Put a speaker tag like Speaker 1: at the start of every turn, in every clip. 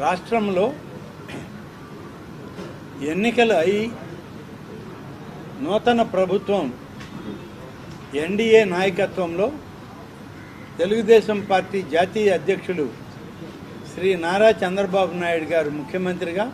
Speaker 1: రాష్ట్రంలో ఎన్నికలు అయి నూతన ప్రభుత్వం ఎన్డీఏ నాయకత్వంలో తెలుగుదేశం పార్టీ జాతీయ అధ్యక్షులు శ్రీ నారా చంద్రబాబు నాయుడు గారు ముఖ్యమంత్రిగా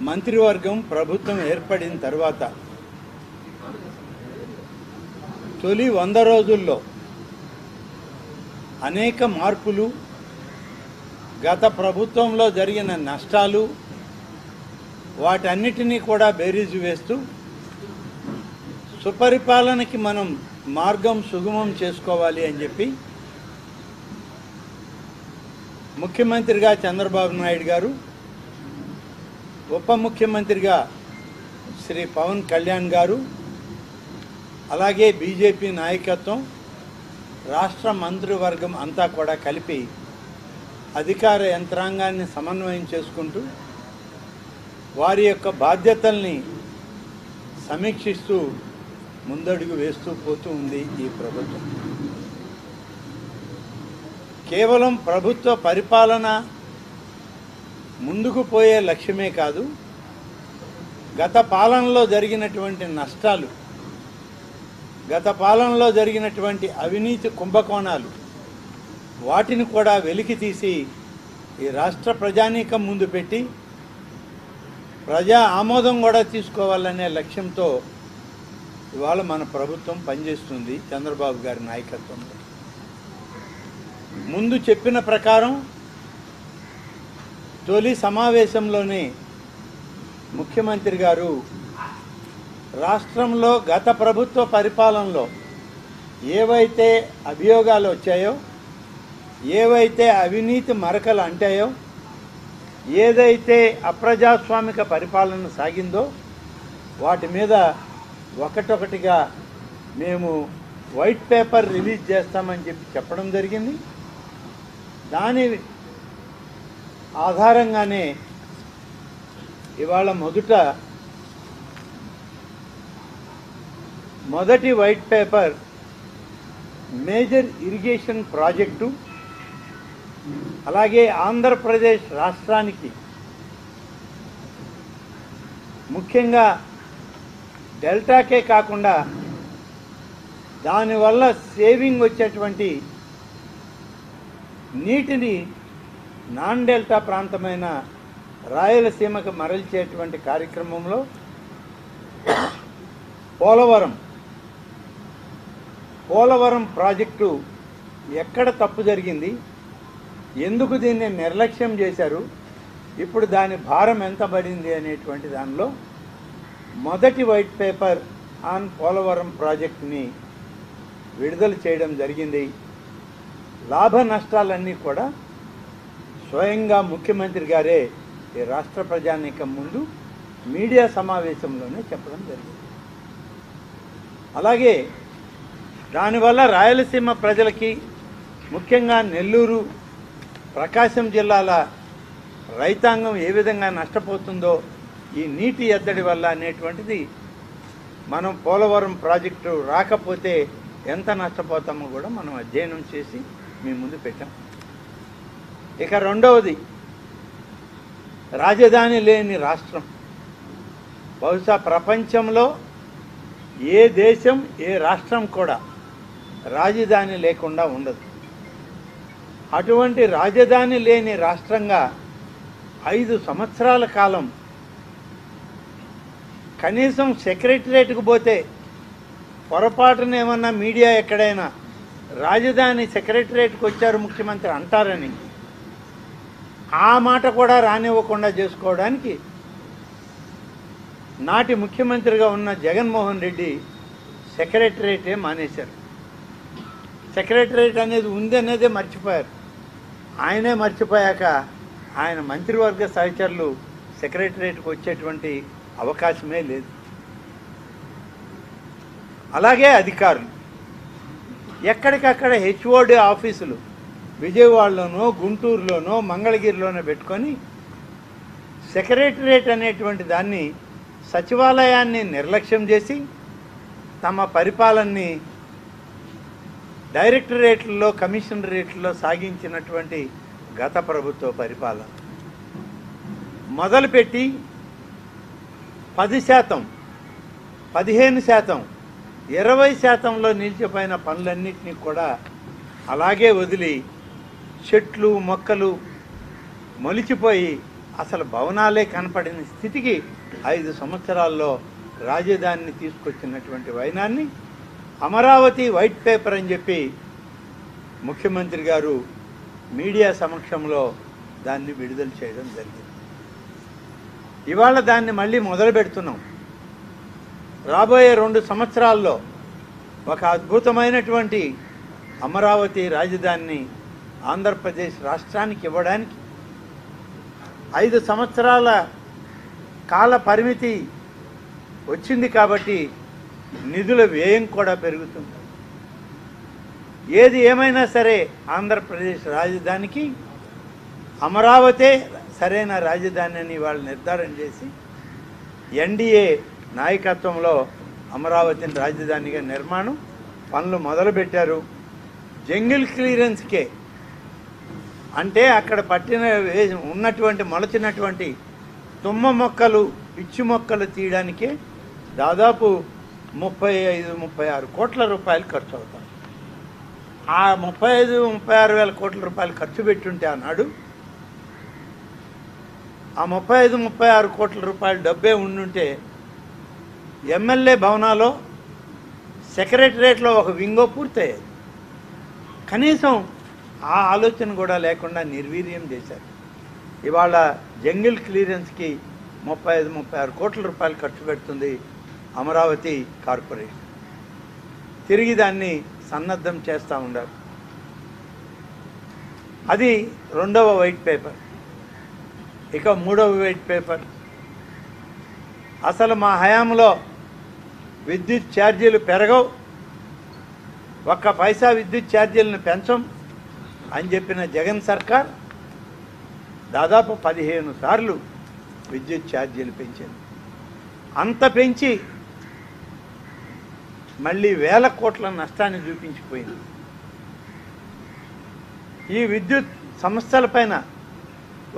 Speaker 1: మంత్రివర్గం ప్రభుత్వం ఏర్పడిన తర్వాత తొలి వంద రోజుల్లో అనేక మార్పులు గత ప్రభుత్వంలో జరిగిన నష్టాలు వాటన్నిటినీ కూడా బేరీజు వేస్తూ సుపరిపాలనకి మనం మార్గం సుగమం చేసుకోవాలి అని చెప్పి ముఖ్యమంత్రిగా చంద్రబాబు నాయుడు గారు ఉప ముఖ్యమంత్రిగా శ్రీ పవన్ కళ్యాణ్ గారు అలాగే బీజేపీ నాయకత్వం రాష్ట్ర మంత్రివర్గం అంతా కూడా కలిపి అధికార యంత్రాంగాన్ని సమన్వయం చేసుకుంటూ వారి యొక్క బాధ్యతల్ని సమీక్షిస్తూ ముందడుగు వేస్తూ పోతూ ఉంది ఈ ప్రభుత్వం. కేవలం ప్రభుత్వ పరిపాలన ముందుకు పోయే లక్ష్యమే కాదు గత పాలనలో జరిగినటువంటి నష్టాలు గత పాలనలో జరిగినటువంటి అవినీతి కుంభకోణాలు వాటిని కూడా వెలికి తీసి ఈ రాష్ట్ర ప్రజానీకం ముందు పెట్టి ప్రజా ఆమోదం కూడా తీసుకోవాలనే లక్ష్యంతో ఇవాళ మన ప్రభుత్వం పనిచేస్తుంది చంద్రబాబు గారి నాయకత్వంలో. ముందు చెప్పిన ప్రకారం తొలి సమావేశంలోనే ముఖ్యమంత్రి గారు రాష్ట్రంలో గత ప్రభుత్వ పరిపాలనలో ఏవైతే అభియోగాలు వచ్చాయో ఏవైతే అవినీతి మరకలు అంటాయో ఏదైతే అప్రజాస్వామిక పరిపాలన సాగిందో వాటి మీద ఒకటొకటిగా మేము వైట్ పేపర్ రిలీజ్ చేస్తామని చెప్పి చెప్పడం జరిగింది. దాని ఆధారంగానే ఇవాళ మొదట మొదటి white paper major irrigation project అలాగే ఆంధ్రప్రదేశ్ రాష్ట్రానికి ముఖ్యంగా డెల్టాకే కాకుండా దానివల్ల సేవింగ్ వచ్చేటువంటి నీటిని నాన్ డెల్టా ప్రాంతమైన రాయలసీమకు మరల్చేటువంటి కార్యక్రమంలో పోలవరం పోలవరం ప్రాజెక్టు ఎక్కడ తప్పు జరిగింది? ఎందుకు దీన్ని నిర్లక్ష్యం చేశారు? ఇప్పుడు దాని భారం ఎంత పడింది అనేటువంటి దానిలో మొదటి వైట్ పేపర్ ఆన్ పోలవరం ప్రాజెక్టుని విడుదల చేయడం జరిగింది. లాభ నష్టాలన్నీ కూడా స్వయంగా ముఖ్యమంత్రి గారే ఈ రాష్ట్ర ప్రజానీకం ముందు మీడియా సమావేశంలోనే చెప్పడం జరిగింది. అలాగే దానివల్ల రాయలసీమ ప్రజలకి ముఖ్యంగా నెల్లూరు ప్రకాశం జిల్లాల రైతాంగం ఏ విధంగా నష్టపోతుందో ఈ నీటి ఎద్దడి వల్ల అనేటువంటిది మనం పోలవరం ప్రాజెక్టు రాకపోతే ఎంత నష్టపోతామో కూడా మనం అధ్యయనం చేసి మీ ముందు పెట్టాం. ఇక రెండవది రాజధాని లేని రాష్ట్రం. బహుశా ప్రపంచంలో ఏ దేశం ఏ రాష్ట్రం కూడా రాజధాని లేకుండా ఉండదు. అటువంటి రాజధాని లేని రాష్ట్రంగా ఐదు సంవత్సరాల కాలం కనీసం సెక్రటరేట్కి పోతే పొరపాటున ఏమన్నా మీడియా ఎక్కడైనా రాజధాని సెక్రటరేట్కి వచ్చారు ముఖ్యమంత్రి అంటారని ఆ మాట కూడా రానివ్వకుండా చేసుకోవడానికి నాటి ముఖ్యమంత్రిగా ఉన్న జగన్మోహన్ రెడ్డి సెక్రటరేటే మానేశారు. సెక్రటరేట్ అనేది ఉంది అనేదే మర్చిపోయారు. ఆయనే మర్చిపోయాక ఆయన మంత్రివర్గ సహచరులు సెక్రటరేట్కి వచ్చేటువంటి అవకాశమే లేదు. అలాగే అధికారులు. ఎక్కడికక్కడ హెచ్ఓడి ఆఫీసులు విజయవాడలోనో గుంటూరులోనో మంగళగిరిలోనో పెట్టుకొని సెక్రటరేట్ అనేటువంటి దాన్ని సచివాలయాన్ని నిర్లక్ష్యం చేసి తమ పరిపాలనని డైరెక్టరేట్లో కమిషన్ రేట్లో సాగించినటువంటి గత ప్రభుత్వ పరిపాలన. మొదలుపెట్టి పది శాతం పదిహేను శాతం ఇరవై శాతంలో నిలిచిపోయిన పనులన్నింటినీ కూడా అలాగే వదిలి చెట్లు మొక్కలు మొలిచిపోయి అసలు భవనాలే కనపడిన స్థితికి ఐదు సంవత్సరాల్లో రాజధానిని తీసుకొచ్చినటువంటి వైనాన్ని అమరావతి వైట్ పేపర్ అని చెప్పి ముఖ్యమంత్రి గారు మీడియా సమక్షంలో దాన్ని విడుదల చేయడం జరిగింది. ఇవాళ దాన్ని మళ్ళీ మొదలు పెడుతున్నాం. రాబోయే రెండు సంవత్సరాల్లో ఒక అద్భుతమైనటువంటి అమరావతి రాజధానిని ఆంధ్రప్రదేశ్ రాష్ట్రానికి ఇవ్వడానికి ఐదు సంవత్సరాల కాల పరిమితి వచ్చింది కాబట్టి నిధుల వ్యయం కూడా పెరుగుతుంది ఏది ఏమైనా సరే ఆంధ్రప్రదేశ్ రాజధానికి అమరావతే సరైన రాజధాని అని వాళ్ళు నిర్ధారణ చేసి ఎన్డీఏ నాయకత్వంలో అమరావతిని రాజధానిగా నిర్మాణం పనులు మొదలుపెట్టారు. జంగిల్ క్లియరెన్స్కే. అంటే అక్కడ పట్టిన ఉన్నటువంటి మొలచినటువంటి తుమ్మ మొక్కలు పిచ్చి మొక్కలు తీయడానికే దాదాపు ముప్పై ఐదు ముప్పై ఆరు కోట్ల రూపాయలు ఖర్చు అవుతాయి. ఆ ముప్పై ఐదు ముప్పై ఆరు వేల కోట్ల రూపాయలు ఖర్చు పెట్టుంటే అన్నాడు ఆ ముప్పై ఐదు ముప్పై ఆరు కోట్ల రూపాయలు డబ్బే ఉండుంటే ఎమ్మెల్యే భవనాలో సెక్రటరేట్లో ఒక వింగో పూర్తయ్యేది. కనీసం ఆ ఆలోచన కూడా లేకుండా నిర్వీర్యం చేశారు. ఇవాళ జంగిల్ క్లియరెన్స్కి ముప్పై ఐదు ముప్పై ఆరు కోట్ల రూపాయలు ఖర్చు పెడుతుంది. అమరావతి కార్పొరేషన్. తిరిగి దాన్ని సన్నద్ధం చేస్తూ ఉండారు అది రెండవ వైట్ పేపర్. ఇక మూడవ వైట్ పేపర్. అసలు మా హయాంలో విద్యుత్ ఛార్జీలు పెరగవు. ఒక్క పైసా విద్యుత్ ఛార్జీలను పెంచం అని చెప్పిన జగన్ సర్కార్ దాదాపు పదిహేను సార్లు విద్యుత్ ఛార్జీలు పెంచింది. అంత పెంచి మళ్ళీ వేల కోట్ల నష్టాన్ని చూపించిపోయింది. ఈ విద్యుత్ సంస్థలపైన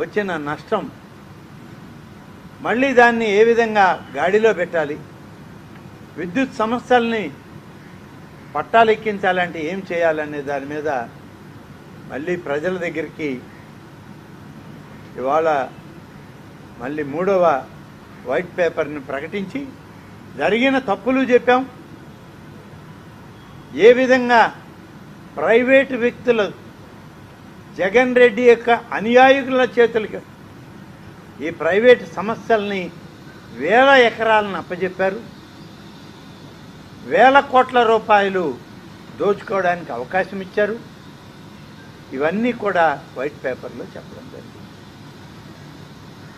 Speaker 1: వచ్చిన నష్టం మళ్ళీ దాన్ని ఏ విధంగా గాడిలో పెట్టాలి? విద్యుత్ సంస్థల్ని పట్టాలెక్కించాలంటే ఏం చేయాలనే దాని మీద మళ్ళీ ప్రజల దగ్గరికి ఇవాళ మళ్ళీ మూడవ వైట్ పేపర్ని ప్రకటించి జరిగిన తప్పులు చెప్పాం. ఏ విధంగా ప్రైవేటు వ్యక్తులు జగన్ రెడ్డి యొక్క అనుయాయకుల చేతులకి ఈ ప్రైవేట్ సమస్యల్ని వేల ఎకరాలను అప్పజెప్పారు. వేల కోట్ల రూపాయలు దోచుకోవడానికి అవకాశం ఇచ్చారు. ఇవన్నీ కూడా వైట్ పేపర్లో చెప్పడం జరిగింది.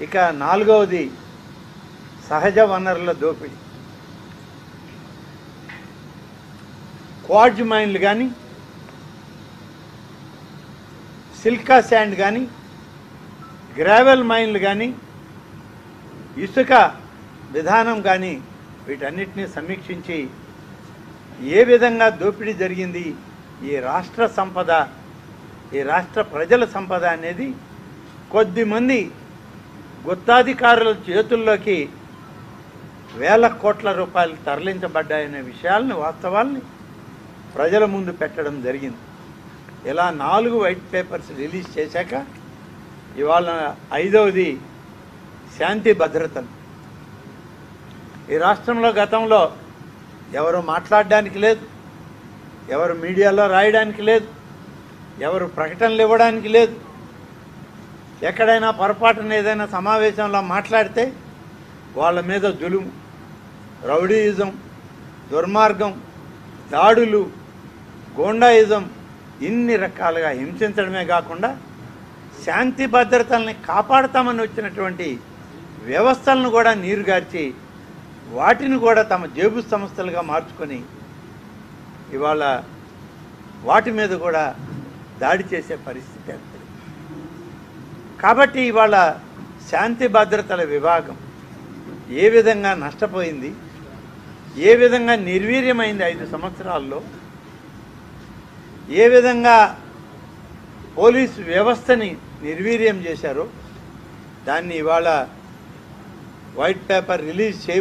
Speaker 1: ఇక నాలుగవది సహజ వనరుల దోపిడీ. క్వార్జ్ మైన్లు కానీ సిల్కా శాండ్ కానీ గ్రావెల్ మైన్లు కానీ ఇసుక విధానం కానీ వీటన్నిటిని సమీక్షించి ఏ విధంగా దోపిడీ జరిగింది ఈ రాష్ట్ర సంపద ఈ రాష్ట్ర ప్రజల సంపద అనేది కొద్దిమంది గుత్తాధికారుల చేతుల్లోకి వేల కోట్ల రూపాయలు తరలించబడ్డాయనే విషయాల్ని వాస్తవాల్ని ప్రజల ముందు పెట్టడం జరిగింది. ఇలా నాలుగు వైట్ పేపర్స్ రిలీజ్ చేశాక ఇవాళ ఐదవది శాంతి భద్రతలు. ఈ రాష్ట్రంలో గతంలో ఎవరు మాట్లాడడానికి లేదు. ఎవరు మీడియాలో రాయడానికి లేదు. ఎవరు ప్రకటనలు ఇవ్వడానికి లేదు. ఎక్కడైనా పొరపాటున ఏదైనా సమావేశంలో మాట్లాడితే వాళ్ళ మీద జులుము రౌడీయిజం దుర్మార్గం దాడులు గోండాయిజం ఇన్ని రకాలుగా హింసించడమే కాకుండా శాంతి భద్రతల్ని కాపాడతామని వచ్చినటువంటి వ్యవస్థలను కూడా నీరుగార్చి వాటిని కూడా తమ జేబు సంస్థలుగా మార్చుకొని ఇవాళ వాటి మీద కూడా దాడి చేసే పరిస్థితి ఏర్పడింది. కాబట్టి ఇవాళ శాంతి భద్రతల విభాగం ఏ విధంగా నష్టపోయింది ఏ విధంగా నిర్వీర్యమైంది ఐదు సంవత్సరాల్లో ఏ విధంగా పోలీస్ వ్యవస్థని నిర్వీర్యం చేశారో దాన్ని ఇవాళ వైట్ పేపర్ రిలీజ్ చేయ